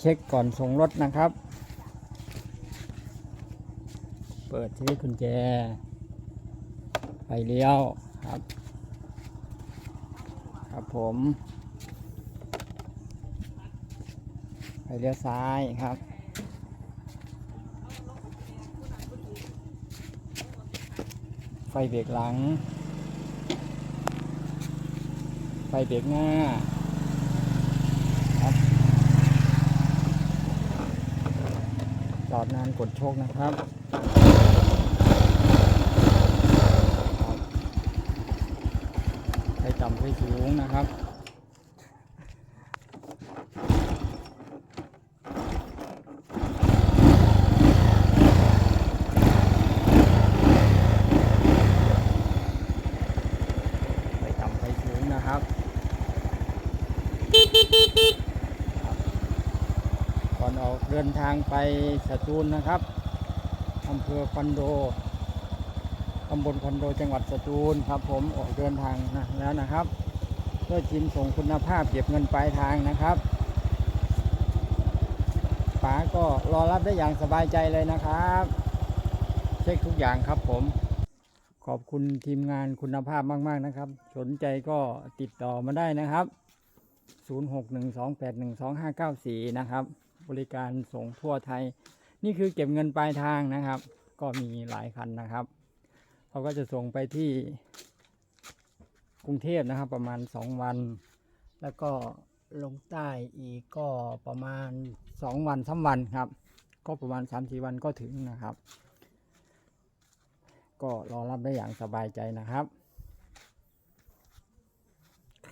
เช็คก่อนส่งรถนะครับ เปิดที่กุญแจไฟเลี้ยวครับ ครับผมไฟเลี้ยวซ้ายครับไฟเบรกหลัง ไฟเบรกหน้า ครับ จอดนานกดโชคนะครับครับไฟต่ำไฟสูงนะครับ ไฟต่ำไฟสูงนะครับ ก่อนออกเดินทางไปสตูลนะครับอำเภอคอนโดตำบลคอนโดจังหวัดสตูลครับ ผมออกเดินทางนะแล้วนะครับเพื่อชินส่งคุณภาพเก็บเงินปลายทางนะครับป๋าก็รอรับได้อย่างสบายใจเลยนะครับ เช็คทุกอย่างครับผมขอบคุณทีมงานคุณภาพมาก ๆ นะครับ สนใจก็ติดต่อมาได้นะครับ 0612812594 นะครับ บริการส่งทั่วไทย นี่คือเก็บเงินปลายทางนะครับ ก็มีหลายคันนะครับเขาก็จะส่งไปที่กรุงเทพนะครับ ประมาณ 2 วัน แล้วก็ลงใต้อีกก็ประมาณ 2 วัน3วันครับ ก็ประมาณ3-4วันก็ถึงนะครับ ก็รอรับได้อย่างสบายใจนะครับ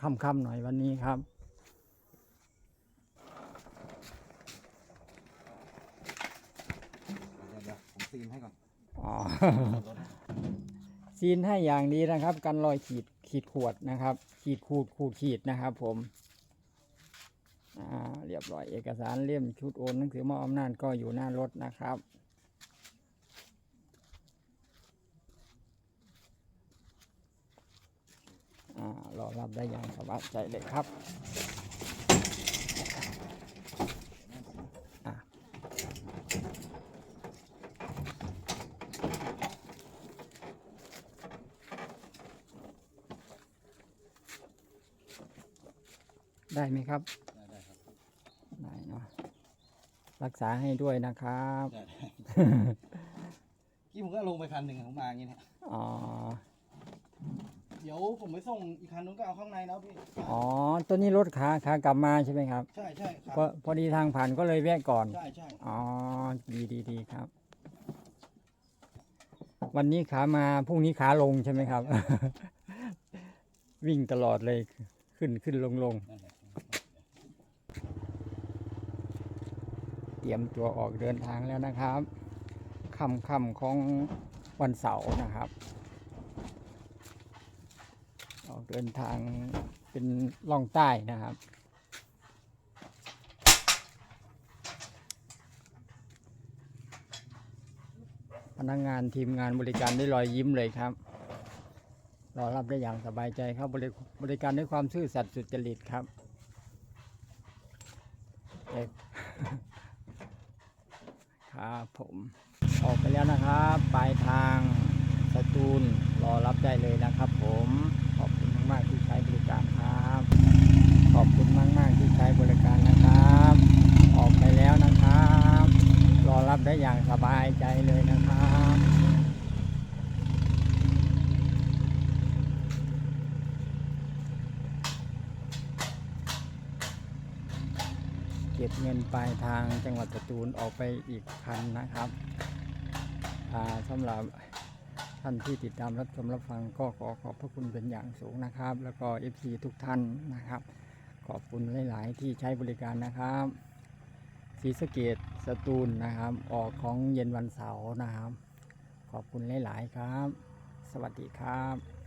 ค่ำๆหน่อยวันนี้ครับ เดี๋ยวเดี๋ยวผม ซีนให้ก่อนอ๋อซีนให้อย่างดีนะครับ กันรอยขีดขีดขวดนะครับ ขีดขูดขูดขีดนะครับผมอ่าเรียบร้อยเอกสารเล่มชุดโอนหนังสือมอบอำนาจก็อยู่หน้ารถนะครับอ่ารอรับได้อย่างสบายใจเลยครับ ได้ไหมครับ ได้ได้ครับได้เนาะรักษาให้ด้วยนะครับได้ได้กี้ผมก็ลงไปคันหนึ่งผมมาอย่างงี้เนี่ยอ๋อเดี๋ยวผมไปส่งอีกคันนู้นก็เอาข้างในแล้วพี่อ๋อตัวนี้รถขาขากลับมาใช่ไหมครับใช่ใช่ครัพอพอดีทางผ่านก็เลยแวะก่อนใช่ใช่อ๋อดีดีดีครับ วันนี้ขามาพรุ่งนี้ขาลงใช่ไหมครับ วิ่งตลอดเลยขึ้นขึ้นลงลงนั่นแหละ เตรียมตัวออกเดินทางแล้วนะครับค่ำค่ำของวันเสาร์นะครับ ออกเดินทางเป็นล่องใต้นะครับพนักงานทีมงานบริการได้รอยยิ้มเลยครับ รอรับได้อย่างสบายใจครับบริบริการด้วยความซื่อสัตย์สุจริตครับ ครับผมออกไปแล้วนะครับ ปลายทางสตูลรอรับได้เลยนะครับผมขอบคุณมากๆที่ใช้บริการครับ ขอบคุณมากๆที่ใช้บริการนะครับ ออกไปแล้วนะครับ รอรับได้อย่างสบายใจเลยนะครับ เก็บเงินปลายทางจังหวัดสตูลออกไปอีกคันนะครับสำหรับท่านที่ติดตามรับชมรับฟังก็ขอขอบพระคุณเป็นอย่างสูงนะครับ แล้วก็ FC ทุกท่านนะครับ ขอบคุณหลาย ๆ ที่ใช้บริการนะครับศรีสะเกดสตูลนะครับ ออกของเย็นวันเสาร์นะครับ ขอบคุณหลาย ๆ ครับ สวัสดีครับ